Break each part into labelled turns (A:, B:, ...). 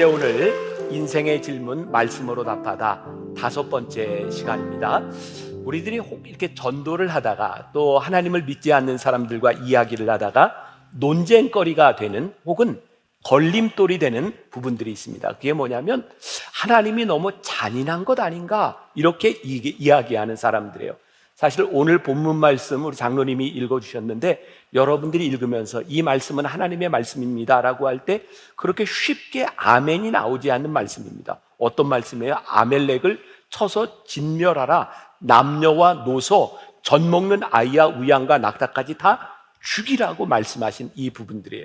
A: 이제 오늘 인생의 질문 말씀으로 답하다 다섯 번째 시간입니다. 우리들이 혹 이렇게 전도를 하다가 또 하나님을 믿지 않는 사람들과 이야기를 하다가 논쟁거리가 되는 혹은 걸림돌이 되는 부분들이 있습니다. 그게 뭐냐면 하나님이 너무 잔인한 것 아닌가 이렇게 이- 이야기하는 사람들이에요. 사실 오늘 본문 말씀 우리 장로님이 읽어주셨는데 여러분들이 읽으면서 이 말씀은 하나님의 말씀입니다라고 할 때 그렇게 쉽게 아멘이 나오지 않는 말씀입니다. 어떤 말씀이에요? 아멜렉을 쳐서 진멸하라. 남녀와 노소, 젖 먹는 아이와 우양과 낙타까지 다 죽이라고 말씀하신 이 부분들이에요.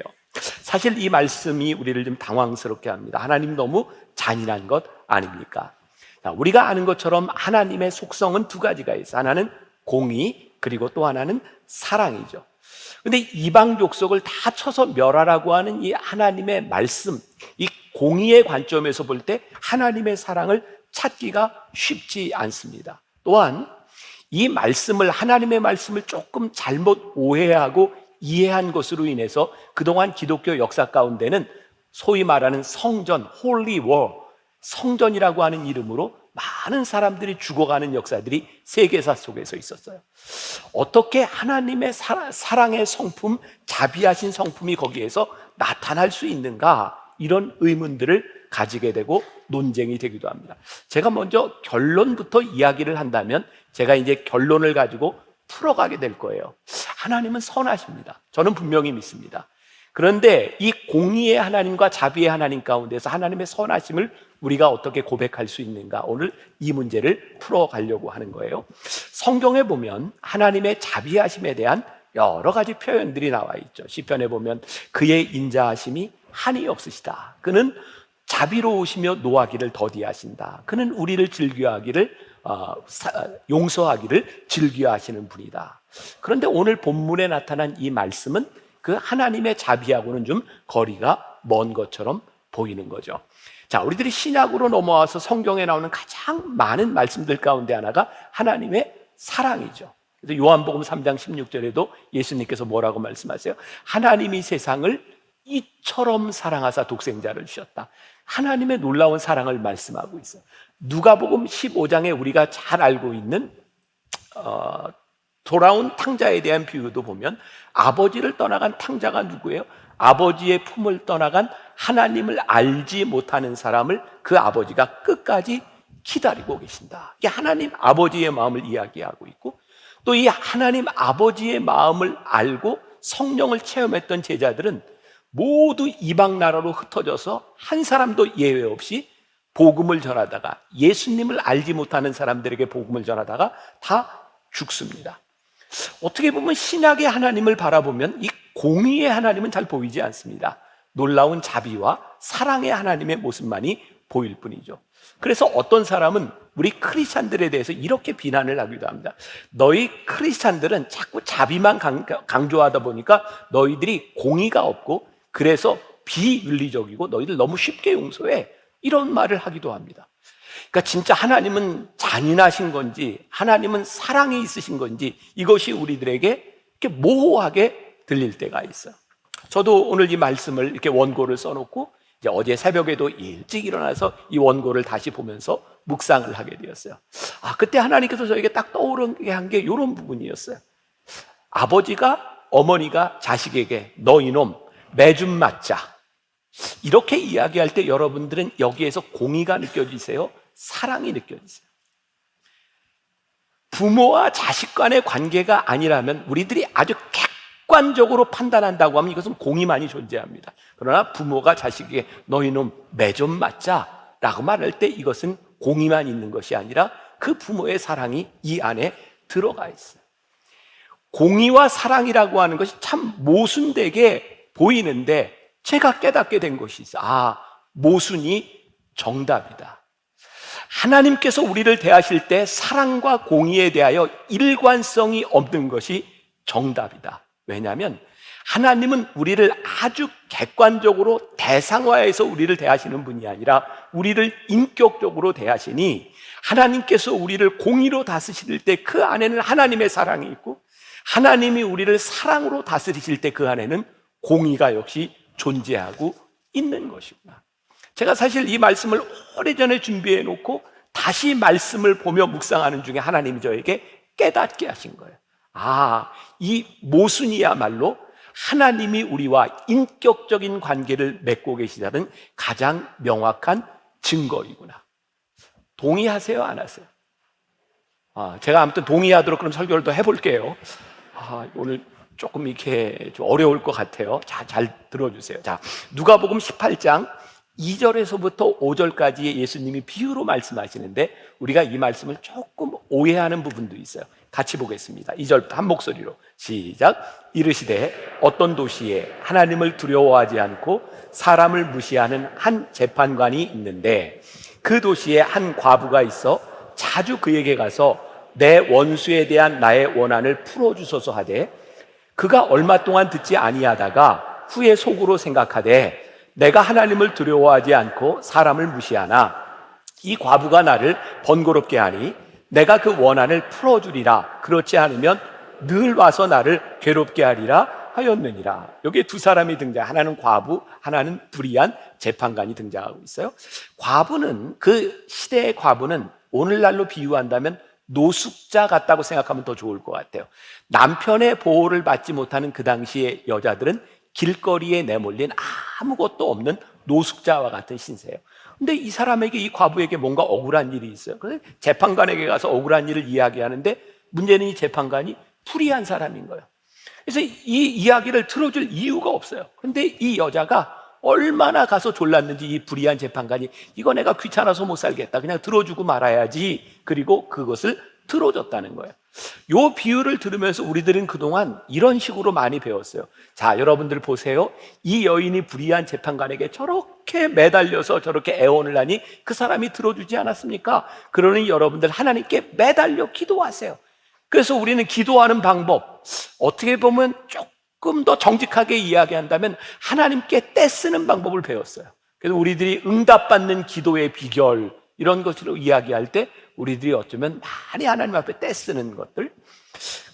A: 사실 이 말씀이 우리를 좀 당황스럽게 합니다. 하나님 너무 잔인한 것 아닙니까? 자, 우리가 아는 것처럼 하나님의 속성은 두 가지가 있어요. 하나는 공의, 그리고 또 하나는 사랑이죠. 근데 이방 족속을 다 쳐서 멸하라고 하는 이 하나님의 말씀, 이 공의의 관점에서 볼 때 하나님의 사랑을 찾기가 쉽지 않습니다. 또한 이 말씀을 하나님의 말씀을 조금 잘못 오해하고 이해한 것으로 인해서 그동안 기독교 역사 가운데는 소위 말하는 성전, 홀리 워, 성전이라고 하는 이름으로 많은 사람들이 죽어가는 역사들이 세계사 속에서 있었어요. 어떻게 하나님의 사, 사랑의 성품, 자비하신 성품이 거기에서 나타날 수 있는가? 이런 의문들을 가지게 되고 논쟁이 되기도 합니다. 제가 먼저 결론부터 이야기를 한다면 제가 이제 결론을 가지고 풀어가게 될 거예요. 하나님은 선하십니다. 저는 분명히 믿습니다. 그런데 이 공의의 하나님과 자비의 하나님 가운데서 하나님의 선하심을 우리가 어떻게 고백할 수 있는가? 오늘 이 문제를 풀어가려고 하는 거예요. 성경에 보면 하나님의 자비하심에 대한 여러 가지 표현들이 나와 있죠. 시편에 보면 그의 인자하심이 한이 없으시다. 그는 자비로우시며 노하기를 더디하신다. 그는 우리를 즐겨하기를 어, 사- 용서하기를 즐겨하시는 분이다. 그런데 오늘 본문에 나타난 이 말씀은 그 하나님의 자비하고는 좀 거리가 먼 것처럼 보이는 거죠. 자, 우리들이 신약으로 넘어와서 성경에 나오는 가장 많은 말씀들 가운데 하나가 하나님의 사랑이죠. 그래서 요한복음 3장 16절에도 예수님께서 뭐라고 말씀하세요? 하나님이 세상을 이처럼 사랑하사 독생자를 주셨다. 하나님의 놀라운 사랑을 말씀하고 있어요. 누가복음 15장에 우리가 잘 알고 있는 어, 돌아온 탕자에 대한 비유도 보면 아버지를 떠나간 탕자가 누구예요? 아버지의 품을 떠나간 하나님을 알지 못하는 사람을 그 아버지가 끝까지 기다리고 계신다. 이게 하나님 아버지의 마음을 이야기하고 있고 또 이 하나님 아버지의 마음을 알고 성령을 체험했던 제자들은 모두 이방 나라로 흩어져서 한 사람도 예외 없이 복음을 전하다가 예수님을 알지 못하는 사람들에게 복음을 전하다가 다 죽습니다. 어떻게 보면 신약의 하나님을 바라보면 이 공의의 하나님은 잘 보이지 않습니다. 놀라운 자비와 사랑의 하나님의 모습만이 보일 뿐이죠. 그래서 어떤 사람은 우리 크리스찬들에 대해서 이렇게 비난을 하기도 합니다. 너희 크리스찬들은 자꾸 자비만 강- 강조하다 보니까 너희들이 공의가 없고 그래서 비윤리적이고 너희들 너무 쉽게 용서해. 이런 말을 하기도 합니다. 그러니까 진짜 하나님은 잔인하신 건지 하나님은 사랑이 있으신 건지 이것이 우리들에게 이렇게 모호하게 들릴 때가 있어요. 저도 오늘 이 말씀을 이렇게 원고를 써놓고 이제 어제 새벽에도 일찍 일어나서 이 원고를 다시 보면서 묵상을 하게 되었어요. 아 그때 하나님께서 저에게 딱 떠오르게 한 게 이런 부분이었어요. 아버지가 어머니가 자식에게 너 이놈 매좀 맞자 이렇게 이야기할 때 여러분들은 여기에서 공의가 느껴지세요? 사랑이 느껴지세요? 부모와 자식 간의 관계가 아니라면 우리들이 아주 객관적으로 판단한다고 하면 이것은 공의만이 존재합니다. 그러나 부모가 자식에게 너희놈 매좀 맞자 라고 말할 때 이것은 공의만 있는 것이 아니라 그 부모의 사랑이 이 안에 들어가 있어요. 공의와 사랑이라고 하는 것이 참 모순되게 보이는데 제가 깨닫게 된 것이 있어요. 아, 모순이 정답이다. 하나님께서 우리를 대하실 때 사랑과 공의에 대하여 일관성이 없는 것이 정답이다. 왜냐하면 하나님은 우리를 아주 객관적으로 대상화해서 우리를 대하시는 분이 아니라 우리를 인격적으로 대하시니 하나님께서 우리를 공의로 다스릴 때그 안에는 하나님의 사랑이 있고 하나님이 우리를 사랑으로 다스리실 때 그 안에는 공의가 역시 존재하고 있는 것이구나. 제가 사실 이 말씀을 오래전에 준비해 놓고 다시 말씀을 보며 묵상하는 중에 하나님이 저에게 깨닫게 하신 거예요. 아, 이 모순이야말로 하나님이 우리와 인격적인 관계를 맺고 계시다는 가장 명확한 증거이구나. 동의하세요? 안 하세요? 아, 제가 아무튼 동의하도록 그럼 설교를 더 해볼게요. 아, 오늘 조금 이렇게 좀 어려울 것 같아요. 자, 잘 들어주세요. 자, 누가복음 18장 2절에서부터 5절까지 예수님이 비유로 말씀하시는데 우리가 이 말씀을 조금 오해하는 부분도 있어요. 같이 보겠습니다. 2절부터 한 목소리로 시작. 이르시되 어떤 도시에 하나님을 두려워하지 않고 사람을 무시하는 한 재판관이 있는데 그 도시에 한 과부가 있어 자주 그에게 가서 내 원수에 대한 나의 원한을 풀어 주소서 하되 그가 얼마 동안 듣지 아니하다가 후에 속으로 생각하되 내가 하나님을 두려워하지 않고 사람을 무시하나? 이 과부가 나를 번거롭게 하니 내가 그 원한을 풀어주리라. 그렇지 않으면 늘 와서 나를 괴롭게 하리라 하였느니라. 여기에 두 사람이 등장 하나는 과부 하나는 불의한 재판관이 등장하고 있어요. 과부는 그 시대의 과부는 오늘날로 비유한다면 노숙자 같다고 생각하면 더 좋을 것 같아요. 남편의 보호를 받지 못하는 그 당시의 여자들은 길거리에 내몰린 아무것도 없는 노숙자와 같은 신세예요. 근데 이 사람에게 이 과부에게 뭔가 억울한 일이 있어요. 그래서 재판관에게 가서 억울한 일을 이야기하는데 문제는 이 재판관이 불의한 사람인 거예요. 그래서 이 이야기를 들어줄 이유가 없어요. 그런데 이 여자가 얼마나 가서 졸랐는지 이 불의한 재판관이 이거 내가 귀찮아서 못 살겠다. 그냥 들어주고 말아야지. 그리고 그것을 들어줬다는 거예요. 요 비유를 들으면서 우리들은 그동안 이런 식으로 많이 배웠어요. 자, 여러분들 보세요. 이 여인이 불의한 재판관에게 저렇게 매달려서 저렇게 애원을 하니 그 사람이 들어주지 않았습니까? 그러니 여러분들 하나님께 매달려 기도하세요. 그래서 우리는 기도하는 방법, 어떻게 보면 조금 더 정직하게 이야기한다면 하나님께 떼쓰는 방법을 배웠어요. 그래서 우리들이 응답받는 기도의 비결, 이런 것으로 이야기할 때 우리들이 어쩌면 많이 하나님 앞에 떼쓰는 것들.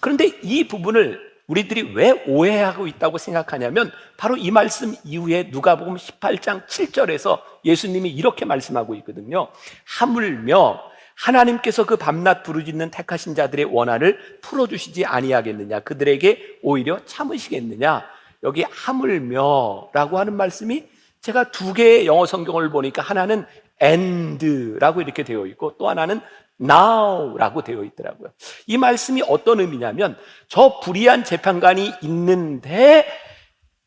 A: 그런데 이 부분을 우리들이 왜 오해하고 있다고 생각하냐면 바로 이 말씀 이후에 누가복음 18장 7절에서 예수님이 이렇게 말씀하고 있거든요. 하물며 하나님께서 그 밤낮 부르짖는 택하신 자들의 원한을 풀어주시지 아니하겠느냐 그들에게 오히려 참으시겠느냐 여기 하물며라고 하는 말씀이 제가 두 개의 영어 성경을 보니까 하나는 and라고 이렇게 되어 있고 또 하나는 now라고 되어 있더라고요. 이 말씀이 어떤 의미냐면 저 불의한 재판관이 있는데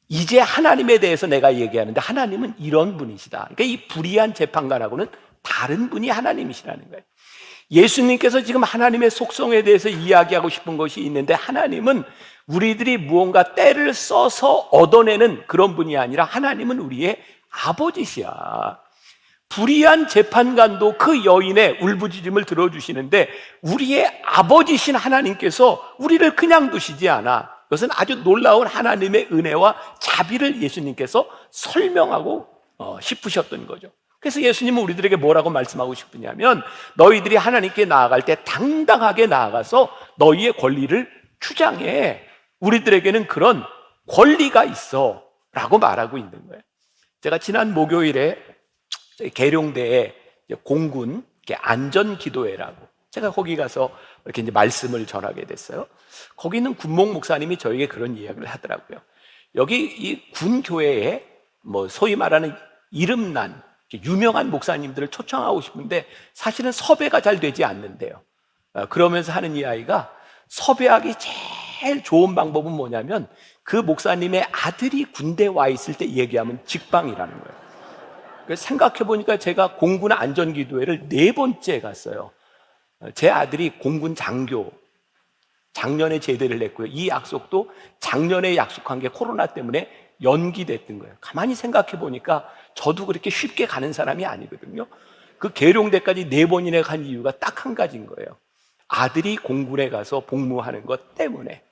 A: 이제 하나님에 대해서 내가 얘기하는데 하나님은 이런 분이시다. 그러니까 이 불의한 재판관하고는 다른 분이 하나님이시라는 거예요. 예수님께서 지금 하나님의 속성에 대해서 이야기하고 싶은 것이 있는데 하나님은 우리들이 무언가 때를 써서 얻어내는 그런 분이 아니라 하나님은 우리의 아버지시야. 불의한 재판관도 그 여인의 울부짖음을 들어주시는데 우리의 아버지신 하나님께서 우리를 그냥 두시지 않아. 그것은 아주 놀라운 하나님의 은혜와 자비를 예수님께서 설명하고 어, 싶으셨던 거죠. 그래서 예수님은 우리들에게 뭐라고 말씀하고 싶으냐면 너희들이 하나님께 나아갈 때 당당하게 나아가서 너희의 권리를 주장해. 우리들에게는 그런 권리가 있어. 라고 말하고 있는 거예요. 제가 지난 목요일에 계룡대에 공군 안전 기도회라고 제가 거기 가서 이렇게 이제 말씀을 전하게 됐어요. 거기 있는 군목 목사님이 저에게 그런 이야기를 하더라고요. 여기 이 군교회에 뭐 소위 말하는 이름난 유명한 목사님들을 초청하고 싶은데 사실은 섭외가 잘 되지 않는데요. 어, 그러면서 하는 이야기가 섭외하기 제일 좋은 방법은 뭐냐면 그 목사님의 아들이 군대 와 있을 때 얘기하면 직방이라는 거예요. 생각해 보니까 제가 공군 안전 기도회를 네 번째 갔어요. 제 아들이 공군 장교, 작년에 제대를 했고요. 이 약속도 작년에 약속한 게 코로나 때문에 연기됐던 거예요. 가만히 생각해 보니까 저도 그렇게 쉽게 가는 사람이 아니거든요. 그 계룡대까지 네 번이나 간 이유가 딱 한 가지인 거예요. 아들이 공군에 가서 복무하는 것 때문에.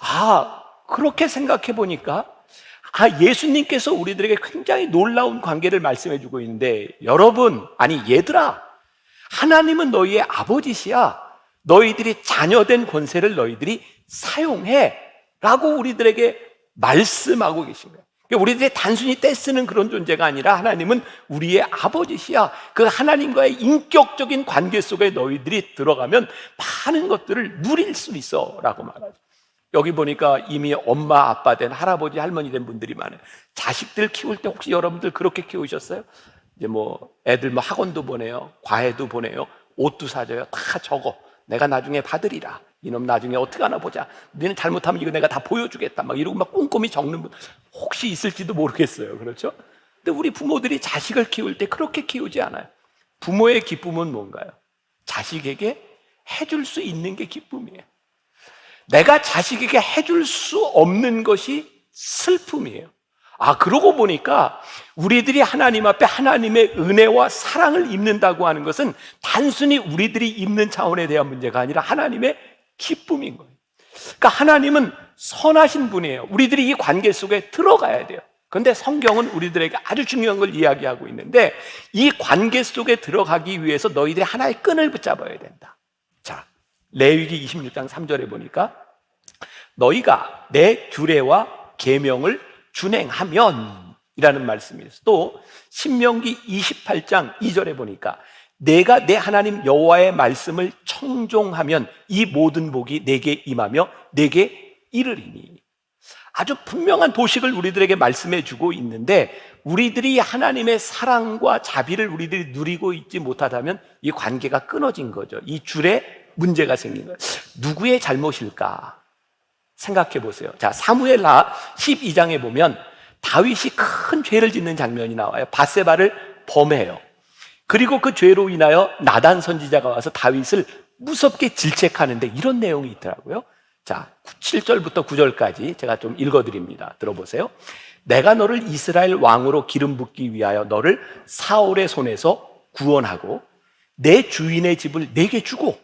A: 아, 그렇게 생각해 보니까 아, 예수님께서 우리들에게 굉장히 놀라운 관계를 말씀해 주고 있는데 여러분, 아니 얘들아. 하나님은 너희의 아버지시야. 너희들이 자녀된 권세를 너희들이 사용해. 라고 우리들에게 말씀하고 계신 거예요. 우리들이 단순히 떼쓰는 그런 존재가 아니라 하나님은 우리의 아버지시야. 그 하나님과의 인격적인 관계 속에 너희들이 들어가면 많은 것들을 누릴 수 있어. 라고 말하죠. 여기 보니까 이미 엄마, 아빠 된 할아버지, 할머니 된 분들이 많아요. 자식들 키울 때 혹시 여러분들 그렇게 키우셨어요? 이제 뭐 애들 뭐 학원도 보내요. 과외도 보내요. 옷도 사줘요. 다 적어. 내가 나중에 받으리라. 이놈 나중에 어떻게 하나 보자. 너는 잘못하면 이거 내가 다 보여주겠다. 막 이러고 막 꼼꼼히 적는 분 혹시 있을지도 모르겠어요. 그렇죠? 근데 우리 부모들이 자식을 키울 때 그렇게 키우지 않아요. 부모의 기쁨은 뭔가요? 자식에게 해줄 수 있는 게 기쁨이에요. 내가 자식에게 해줄 수 없는 것이 슬픔이에요. 아, 그러고 보니까 우리들이 하나님 앞에 하나님의 은혜와 사랑을 입는다고 하는 것은 단순히 우리들이 입는 차원에 대한 문제가 아니라 하나님의 기쁨인 거예요. 그러니까 하나님은 선하신 분이에요. 우리들이 이 관계 속에 들어가야 돼요. 그런데 성경은 우리들에게 아주 중요한 걸 이야기하고 있는데 이 관계 속에 들어가기 위해서 너희들이 하나의 끈을 붙잡아야 된다. 자, 레위기 26장 3절에 보니까 너희가 내 규례와 계명을 준행하면 이라는 말씀이 있어요. 또 신명기 28장 2절에 보니까 내가 내 하나님 여호와의 말씀을 청종하면 이 모든 복이 내게 임하며 내게 이르리니 아주 분명한 도식을 우리들에게 말씀해 주고 있는데 우리들이 하나님의 사랑과 자비를 우리들이 누리고 있지 못하다면 이 관계가 끊어진 거죠. 이 줄에 문제가 생긴 거예요. 누구의 잘못일까? 생각해 보세요. 자, 사무엘 하 12장에 보면 다윗이 큰 죄를 짓는 장면이 나와요. 바세바를 범해요. 그리고 그 죄로 인하여 나단 선지자가 와서 다윗을 무섭게 질책하는데 이런 내용이 있더라고요. 자, 7절부터 9절까지 제가 좀 읽어드립니다. 들어보세요. 내가 너를 이스라엘 왕으로 기름 붓기 위하여 너를 사울의 손에서 구원하고 내 주인의 집을 내게 주고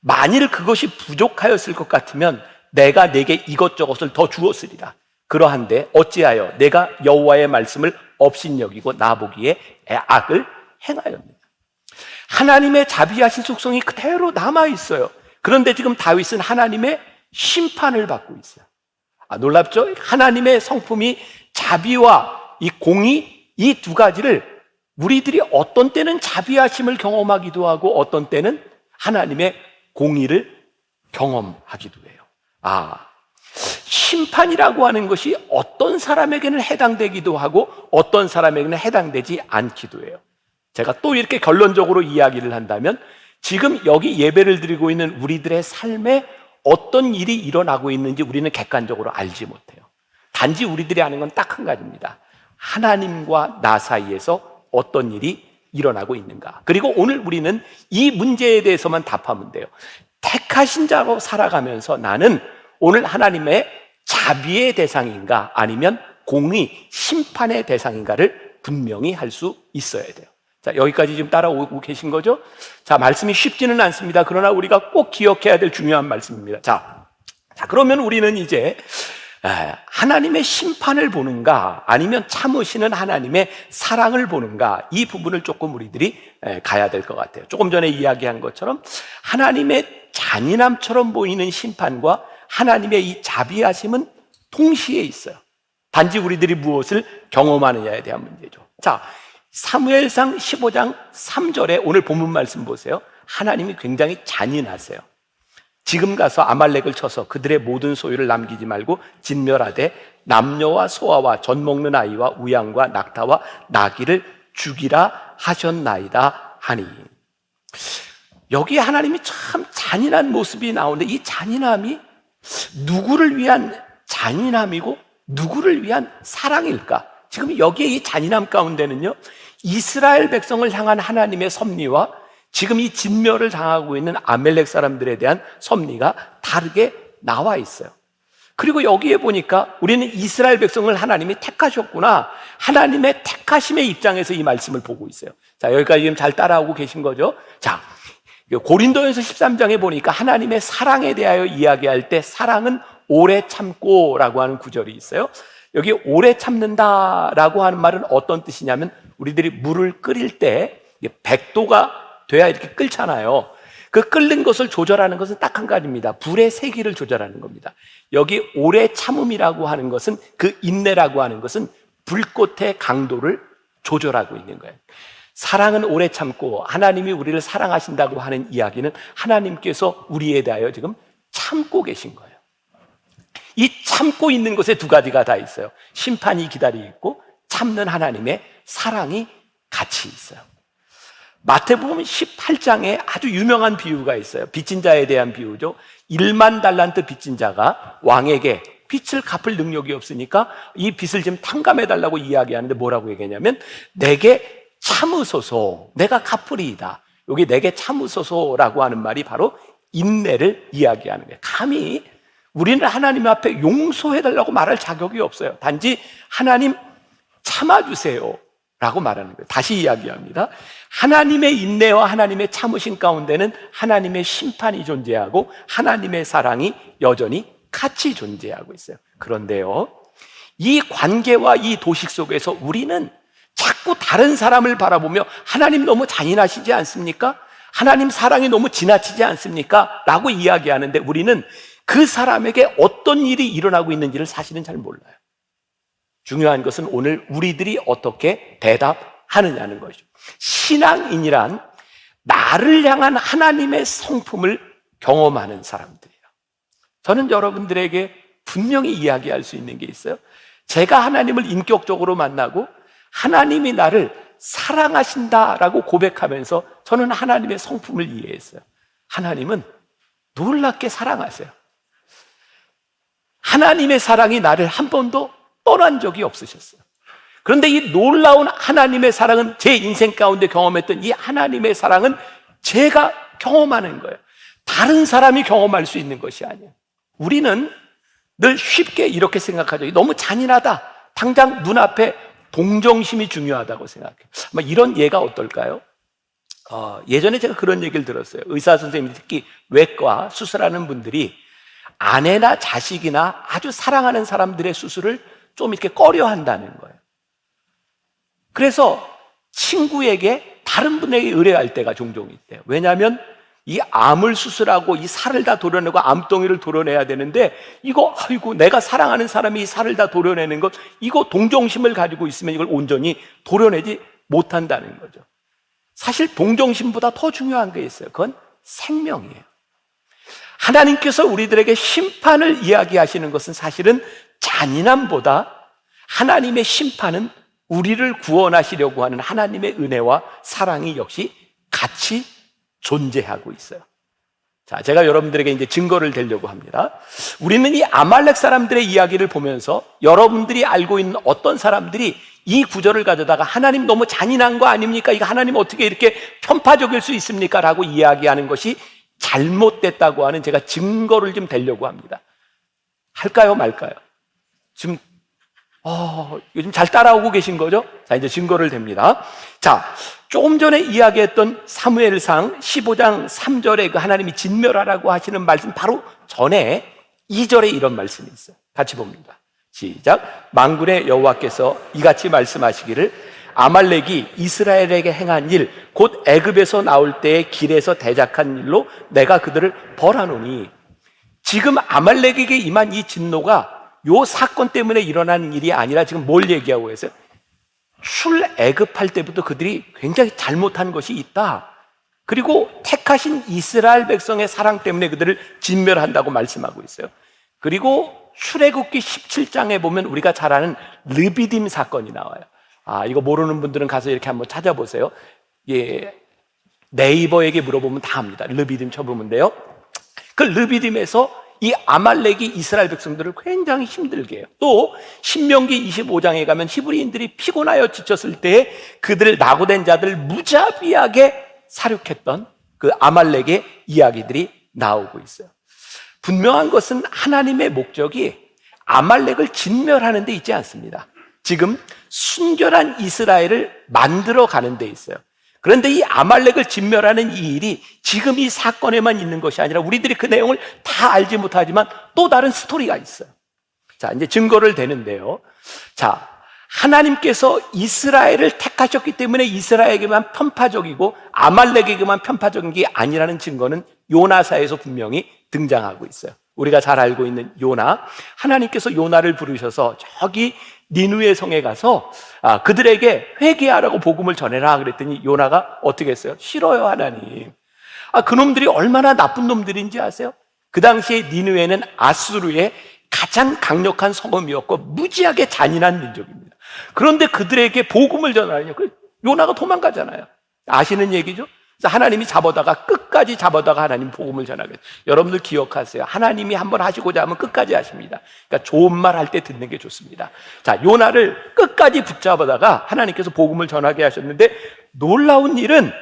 A: 만일 그것이 부족하였을 것 같으면 내가 내게 이것저것을 더 주었으리라. 그러한데 어찌하여 내가 여호와의 말씀을 업신여기고 나보기에 악을 행하였느냐. 하나님의 자비하신 속성이 그대로 남아 있어요. 그런데 지금 다윗은 하나님의 심판을 받고 있어요. 아, 놀랍죠? 하나님의 성품이 자비와 이 공의 이 두 가지를 우리들이 어떤 때는 자비하심을 경험하기도 하고 어떤 때는 하나님의 공의를 경험하기도 해요. 아, 심판이라고 하는 것이 어떤 사람에게는 해당되기도 하고 어떤 사람에게는 해당되지 않기도 해요. 제가 또 이렇게 결론적으로 이야기를 한다면 지금 여기 예배를 드리고 있는 우리들의 삶에 어떤 일이 일어나고 있는지 우리는 객관적으로 알지 못해요. 단지 우리들이 아는 건 딱 한 가지입니다. 하나님과 나 사이에서 어떤 일이 일어나고 있는가. 그리고 오늘 우리는 이 문제에 대해서만 답하면 돼요. 택하신 자로 살아가면서 나는 오늘 하나님의 자비의 대상인가 아니면 공의, 심판의 대상인가를 분명히 할 수 있어야 돼요. 자, 여기까지 지금 따라오고 계신 거죠? 자, 말씀이 쉽지는 않습니다. 그러나 우리가 꼭 기억해야 될 중요한 말씀입니다. 자, 자 그러면 우리는 이제 하나님의 심판을 보는가 아니면 참으시는 하나님의 사랑을 보는가 이 부분을 조금 우리들이 가야 될 것 같아요. 조금 전에 이야기한 것처럼 하나님의 잔인함처럼 보이는 심판과 하나님의 이 자비하심은 동시에 있어요. 단지 우리들이 무엇을 경험하느냐에 대한 문제죠. 자, 사무엘상 15장 3절에 오늘 본문 말씀 보세요. 하나님이 굉장히 잔인하세요. 지금 가서 아말렉을 쳐서 그들의 모든 소유를 남기지 말고 진멸하되 남녀와 소아와 젖 먹는 아이와 우양과 낙타와 나귀를 죽이라 하셨나이다 하니 여기 하나님이 참 잔인한 모습이 나오는데 이 잔인함이 누구를 위한 잔인함이고 누구를 위한 사랑일까? 지금 여기에 이 잔인함 가운데는요 이스라엘 백성을 향한 하나님의 섭리와 지금 이 진멸을 당하고 있는 아멜렉 사람들에 대한 섭리가 다르게 나와 있어요. 그리고 여기에 보니까 우리는 이스라엘 백성을 하나님이 택하셨구나. 하나님의 택하심의 입장에서 이 말씀을 보고 있어요. 자, 여기까지 지금 잘 따라오고 계신 거죠? 자, 고린도에서 13장에 보니까 하나님의 사랑에 대하여 이야기할 때 사랑은 오래 참고라고 하는 구절이 있어요. 여기 오래 참는다라고 하는 말은 어떤 뜻이냐면 우리들이 물을 끓일 때 100도가 돼야 이렇게 끓잖아요. 그 끓는 것을 조절하는 것은 딱 한 가지입니다. 불의 세기를 조절하는 겁니다. 여기 오래 참음이라고 하는 것은 그 인내라고 하는 것은 불꽃의 강도를 조절하고 있는 거예요. 사랑은 오래 참고 하나님이 우리를 사랑하신다고 하는 이야기는 하나님께서 우리에 대하여 지금 참고 계신 거예요. 이 참고 있는 것에 두 가지가 다 있어요. 심판이 기다리고 있고 참는 하나님의 사랑이 같이 있어요. 마태복음 18장에 아주 유명한 비유가 있어요. 빚진 자에 대한 비유죠. 1만 달란트 빚진 자가 왕에게 빚을 갚을 능력이 없으니까 이 빚을 좀 탕감해 달라고 이야기하는데 뭐라고 얘기하냐면 내게 참으소서 내가 갚으리이다. 여기 내게 참으소서라고 하는 말이 바로 인내를 이야기하는 거예요. 감히 우리는 하나님 앞에 용서해 달라고 말할 자격이 없어요. 단지 하나님 참아주세요. 라고 말하는 거예요. 다시 이야기합니다. 하나님의 인내와 하나님의 참으신 가운데는 하나님의 심판이 존재하고 하나님의 사랑이 여전히 같이 존재하고 있어요. 그런데요, 이 관계와 이 도식 속에서 우리는 자꾸 다른 사람을 바라보며 하나님 너무 잔인하시지 않습니까? 하나님 사랑이 너무 지나치지 않습니까? 라고 이야기하는데 우리는 그 사람에게 어떤 일이 일어나고 있는지를 사실은 잘 몰라요. 중요한 것은 오늘 우리들이 어떻게 대답하느냐는 것이죠. 신앙인이란 나를 향한 하나님의 성품을 경험하는 사람들이에요. 저는 여러분들에게 분명히 이야기할 수 있는 게 있어요. 제가 하나님을 인격적으로 만나고 하나님이 나를 사랑하신다라고 고백하면서 저는 하나님의 성품을 이해했어요. 하나님은 놀랍게 사랑하세요. 하나님의 사랑이 나를 한 번도 떠난 적이 없으셨어요. 그런데 이 놀라운 하나님의 사랑은 제 인생 가운데 경험했던 이 하나님의 사랑은 제가 경험하는 거예요. 다른 사람이 경험할 수 있는 것이 아니에요. 우리는 늘 쉽게 이렇게 생각하죠. 너무 잔인하다. 당장 눈앞에 동정심이 중요하다고 생각해요. 아마 이런 예가 어떨까요? 어, 예전에 제가 그런 얘기를 들었어요. 의사 선생님이 특히 외과 수술하는 분들이 아내나 자식이나 아주 사랑하는 사람들의 수술을 좀 이렇게 꺼려 한다는 거예요. 그래서 친구에게 다른 분에게 의뢰할 때가 종종 있대요. 왜냐하면 이 암을 수술하고 이 살을 다 도려내고 암덩이를 도려내야 되는데 이거 아이고 내가 사랑하는 사람이 이 살을 다 도려내는 것 이거 동정심을 가지고 있으면 이걸 온전히 도려내지 못한다는 거죠. 사실 동정심보다 더 중요한 게 있어요. 그건 생명이에요. 하나님께서 우리들에게 심판을 이야기하시는 것은 사실은 잔인함보다 하나님의 심판은 우리를 구원하시려고 하는 하나님의 은혜와 사랑이 역시 같이 존재하고 있어요. 자, 제가 여러분들에게 이제 증거를 대려고 합니다. 우리는 이 아말렉 사람들의 이야기를 보면서 여러분들이 알고 있는 어떤 사람들이 이 구절을 가져다가 하나님 너무 잔인한 거 아닙니까? 이거 하나님 어떻게 이렇게 편파적일 수 있습니까? 라고 이야기하는 것이 잘못됐다고 하는 제가 증거를 좀 대려고 합니다. 할까요, 말까요? 지금 어, 요즘 잘 따라오고 계신 거죠? 자, 이제 증거를 댑니다. 자, 조금 전에 이야기했던 사무엘상 15장 3절에 그 하나님이 진멸하라고 하시는 말씀 바로 전에 2절에 이런 말씀이 있어요. 같이 봅니다. 시작. 만군의 여호와께서 이같이 말씀하시기를 아말렉이 이스라엘에게 행한 일, 곧 애굽에서 나올 때의 길에서 대적한 일로 내가 그들을 벌하노니 지금 아말렉에게 임한 이 진노가 요 사건 때문에 일어난 일이 아니라 지금 뭘 얘기하고 있어요? 출애굽할 때부터 그들이 굉장히 잘못한 것이 있다. 그리고 택하신 이스라엘 백성의 사랑 때문에 그들을 진멸한다고 말씀하고 있어요. 그리고 출애굽기 17장에 보면 우리가 잘 아는 르비딤 사건이 나와요. 아, 이거 모르는 분들은 가서 이렇게 한번 찾아보세요. 예. 네이버에게 물어보면 다 합니다. 르비딤 쳐보면 돼요. 그 르비딤에서 이 아말렉이 이스라엘 백성들을 굉장히 힘들게 해요. 또 신명기 25장에 가면 히브리인들이 피곤하여 지쳤을 때 그들을 낙오된 자들 무자비하게 사륙했던 그 아말렉의 이야기들이 나오고 있어요. 분명한 것은 하나님의 목적이 아말렉을 진멸하는 데 있지 않습니다. 지금 순결한 이스라엘을 만들어 가는 데 있어요. 그런데 이 아말렉을 진멸하는 이 일이 지금 이 사건에만 있는 것이 아니라 우리들이 그 내용을 다 알지 못하지만 또 다른 스토리가 있어요. 자, 이제 증거를 대는데요. 자, 하나님께서 이스라엘을 택하셨기 때문에 이스라엘에게만 편파적이고 아말렉에게만 편파적인 게 아니라는 증거는 요나사에서 분명히 등장하고 있어요. 우리가 잘 알고 있는 요나, 하나님께서 요나를 부르셔서 저기 니누의 성에 가서 아, 그들에게 회개하라고 복음을 전해라 그랬더니 요나가 어떻게 했어요? 싫어요 하나님. 아, 그놈들이 얼마나 나쁜 놈들인지 아세요? 그 당시에 니누에는 아수르의 가장 강력한 성읍이었고 무지하게 잔인한 민족입니다. 그런데 그들에게 복음을 전하냐? 그 요나가 도망가잖아요. 아시는 얘기죠? 하나님이 잡아다가 끝까지 잡아다가 하나님 복음을 전하겠어요. 여러분들 기억하세요. 하나님이 한번 하시고자 하면 끝까지 하십니다. 그러니까 좋은 말 할 때 듣는 게 좋습니다. 자, 요나를 끝까지 붙잡아다가 하나님께서 복음을 전하게 하셨는데 놀라운 일은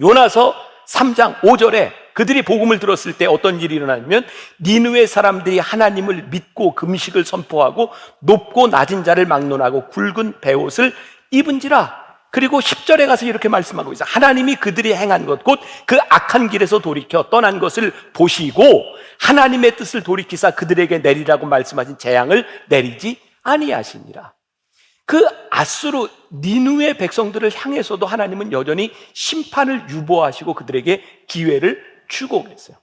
A: 요나서 3장 5절에 그들이 복음을 들었을 때 어떤 일이 일어나냐면 니누의 사람들이 하나님을 믿고 금식을 선포하고 높고 낮은 자를 막론하고 굵은 베옷을 입은지라 그리고 10절에 가서 이렇게 말씀하고 있어요. 하나님이 그들이 행한 것, 곧 그 악한 길에서 돌이켜 떠난 것을 보시고 하나님의 뜻을 돌이키사 그들에게 내리라고 말씀하신 재앙을 내리지 아니하시니라. 그 아수르 니누의 백성들을 향해서도 하나님은 여전히 심판을 유보하시고 그들에게 기회를 주고 계세요.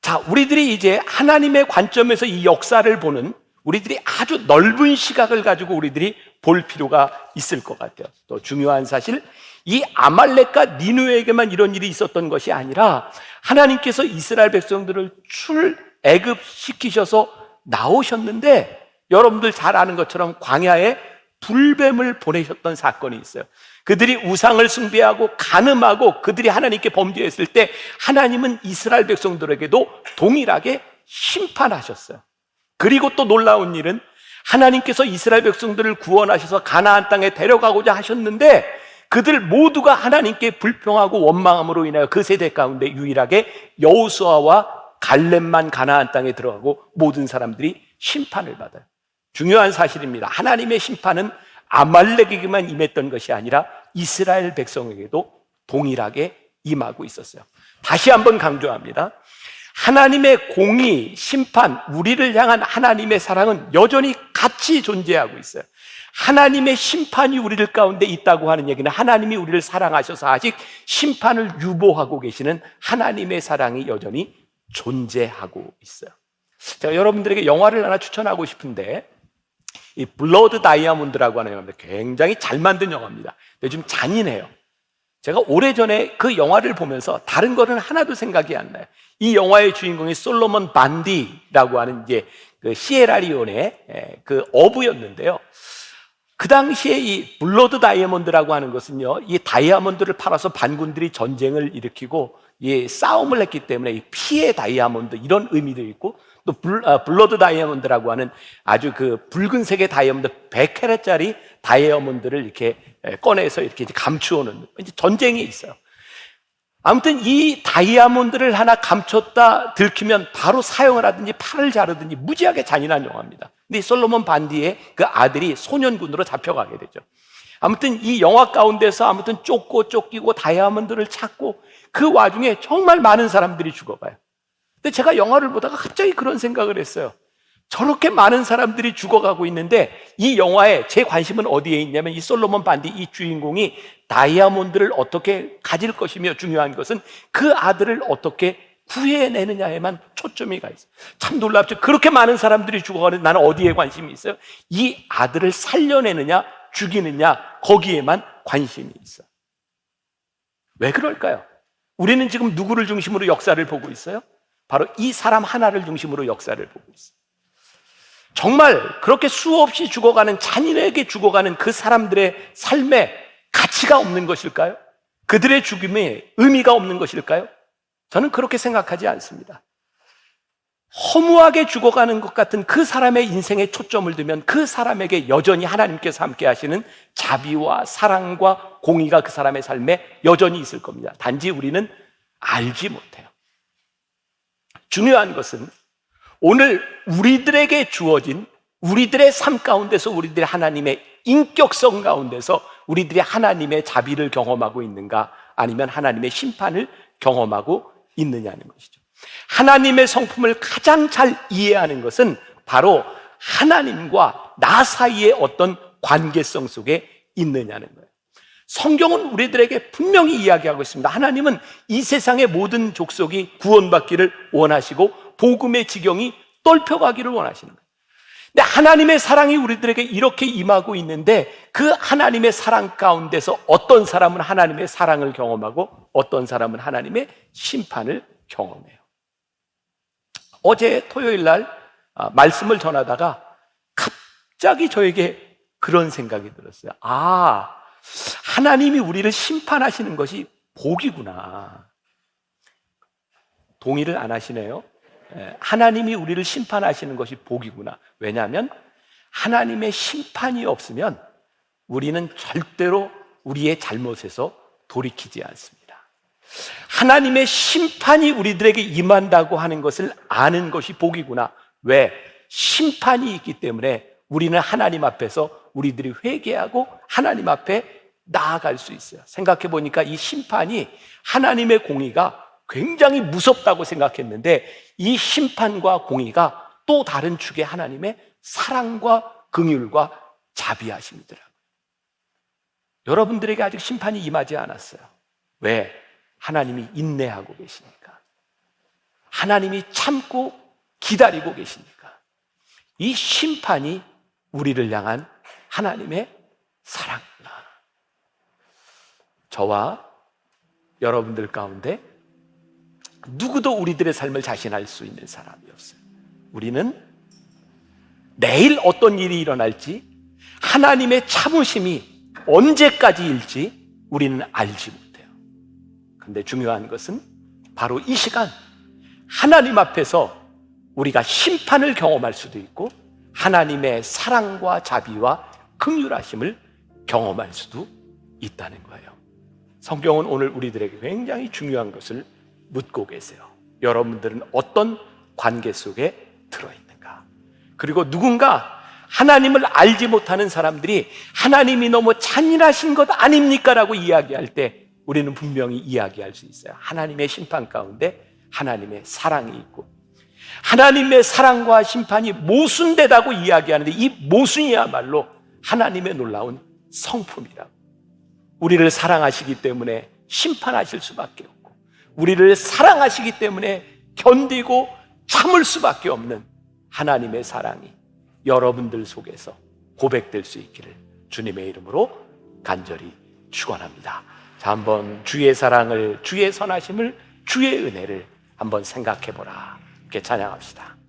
A: 자, 우리들이 이제 하나님의 관점에서 이 역사를 보는 우리들이 아주 넓은 시각을 가지고 우리들이 볼 필요가 있을 것 같아요. 또 중요한 사실, 이 아말렉과 니누에게만 이런 일이 있었던 것이 아니라 하나님께서 이스라엘 백성들을 출애굽 시키셔서 나오셨는데 여러분들 잘 아는 것처럼 광야에 불뱀을 보내셨던 사건이 있어요. 그들이 우상을 숭배하고 간음하고 그들이 하나님께 범죄했을 때 하나님은 이스라엘 백성들에게도 동일하게 심판하셨어요. 그리고 또 놀라운 일은 하나님께서 이스라엘 백성들을 구원하셔서 가나안 땅에 데려가고자 하셨는데 그들 모두가 하나님께 불평하고 원망함으로 인하여 그 세대 가운데 유일하게 여호수아와 갈렙만 가나안 땅에 들어가고 모든 사람들이 심판을 받아요. 중요한 사실입니다. 하나님의 심판은 아말렉에게만 임했던 것이 아니라 이스라엘 백성에게도 동일하게 임하고 있었어요. 다시 한번 강조합니다. 하나님의 공의, 심판, 우리를 향한 하나님의 사랑은 여전히 같이 존재하고 있어요. 하나님의 심판이 우리들 가운데 있다고 하는 얘기는 하나님이 우리를 사랑하셔서 아직 심판을 유보하고 계시는 하나님의 사랑이 여전히 존재하고 있어요. 제가 여러분들에게 영화를 하나 추천하고 싶은데 이 블러드 다이아몬드라고 하는 영화인데 굉장히 잘 만든 영화입니다. 근데 좀 잔인해요. 제가 오래전에 그 영화를 보면서 다른 거는 하나도 생각이 안 나요. 이 영화의 주인공이 솔로몬 반디라고 하는 이제 그 시에라리온의 그 어부였는데요. 그 당시에 이 블러드 다이아몬드라고 하는 것은요, 이 다이아몬드를 팔아서 반군들이 전쟁을 일으키고 이 싸움을 했기 때문에 이 피의 다이아몬드 이런 의미도 있고 또 블, 아, 블러드 다이아몬드라고 하는 아주 그 붉은색의 다이아몬드 100캐럿짜리 다이아몬드를 이렇게 꺼내서 이렇게 감추어 놓는 이제 전쟁이 있어요. 아무튼 이 다이아몬드를 하나 감췄다 들키면 바로 사용을 하든지 팔을 자르든지 무지하게 잔인한 영화입니다. 근데 솔로몬 반디의 그 아들이 소년군으로 잡혀가게 되죠. 아무튼 이 영화 가운데서 아무튼 쫓고 쫓기고 다이아몬드를 찾고 그 와중에 정말 많은 사람들이 죽어가요. 근데 제가 영화를 보다가 갑자기 그런 생각을 했어요. 저렇게 많은 사람들이 죽어가고 있는데 이 영화에 제 관심은 어디에 있냐면 이 솔로몬 반디 이 주인공이 다이아몬드를 어떻게 가질 것이며 중요한 것은 그 아들을 어떻게 구해내느냐에만 초점이 가 있어요. 참 놀랍죠. 그렇게 많은 사람들이 죽어가는데 나는 어디에 관심이 있어요? 이 아들을 살려내느냐, 죽이느냐, 거기에만 관심이 있어. 왜 그럴까요? 우리는 지금 누구를 중심으로 역사를 보고 있어요? 바로 이 사람 하나를 중심으로 역사를 보고 있어요. 정말 그렇게 수없이 죽어가는 잔인하게 죽어가는 그 사람들의 삶에 가치가 없는 것일까요? 그들의 죽음에 의미가 없는 것일까요? 저는 그렇게 생각하지 않습니다. 허무하게 죽어가는 것 같은 그 사람의 인생에 초점을 두면 그 사람에게 여전히 하나님께서 함께 하시는 자비와 사랑과 공의가 그 사람의 삶에 여전히 있을 겁니다. 단지 우리는 알지 못해요. 중요한 것은 오늘 우리들에게 주어진 우리들의 삶 가운데서 우리들의 하나님의 인격성 가운데서 우리들이 하나님의 자비를 경험하고 있는가 아니면 하나님의 심판을 경험하고 있느냐는 것이죠. 하나님의 성품을 가장 잘 이해하는 것은 바로 하나님과 나 사이의 어떤 관계성 속에 있느냐는 거예요. 성경은 우리들에게 분명히 이야기하고 있습니다. 하나님은 이 세상의 모든 족속이 구원받기를 원하시고 복음의 지경이 넓혀가기를 원하시는 거예요. 근데 하나님의 사랑이 우리들에게 이렇게 임하고 있는데 그 하나님의 사랑 가운데서 어떤 사람은 하나님의 사랑을 경험하고 어떤 사람은 하나님의 심판을 경험해요. 어제 토요일 날 아, 말씀을 전하다가 갑자기 저에게 그런 생각이 들었어요. 아, 하나님이 우리를 심판하시는 것이 복이구나. 동의를 안 하시네요. 예, 하나님이 우리를 심판하시는 것이 복이구나. 왜냐하면 하나님의 심판이 없으면 우리는 절대로 우리의 잘못에서 돌이키지 않습니다. 하나님의 심판이 우리들에게 임한다고 하는 것을 아는 것이 복이구나. 왜? 심판이 있기 때문에 우리는 하나님 앞에서 우리들이 회개하고 하나님 앞에 나아갈 수 있어요. 생각해 보니까 이 심판이 하나님의 공의가 굉장히 무섭다고 생각했는데 이 심판과 공의가 또 다른 축의 하나님의 사랑과 긍휼과 자비하심이더라고요. 여러분들에게 아직 심판이 임하지 않았어요. 왜? 하나님이 인내하고 계시니까. 하나님이 참고 기다리고 계시니까. 이 심판이 우리를 향한 하나님의 사랑이구나. 저와 여러분들 가운데 누구도 우리들의 삶을 자신할 수 있는 사람이 없어요. 우리는 내일 어떤 일이 일어날지 하나님의 참으심이 언제까지일지 우리는 알지 못해요. 근데 중요한 것은 바로 이 시간 하나님 앞에서 우리가 심판을 경험할 수도 있고 하나님의 사랑과 자비와 긍휼하심을 경험할 수도 있다는 거예요. 성경은 오늘 우리들에게 굉장히 중요한 것을 묻고 계세요. 여러분들은 어떤 관계 속에 들어있는가? 그리고 누군가 하나님을 알지 못하는 사람들이 하나님이 너무 잔인하신 것 아닙니까? 라고 이야기할 때 우리는 분명히 이야기할 수 있어요. 하나님의 심판 가운데 하나님의 사랑이 있고 하나님의 사랑과 심판이 모순되다고 이야기하는데 이 모순이야말로 하나님의 놀라운 성품이라고. 우리를 사랑하시기 때문에 심판하실 수밖에 없고, 우리를 사랑하시기 때문에 견디고 참을 수밖에 없는 하나님의 사랑이 여러분들 속에서 고백될 수 있기를 주님의 이름으로 간절히 축원합니다. 자, 한번 주의 사랑을, 주의 선하심을, 주의 은혜를 한번 생각해 보라. 함께 찬양합시다.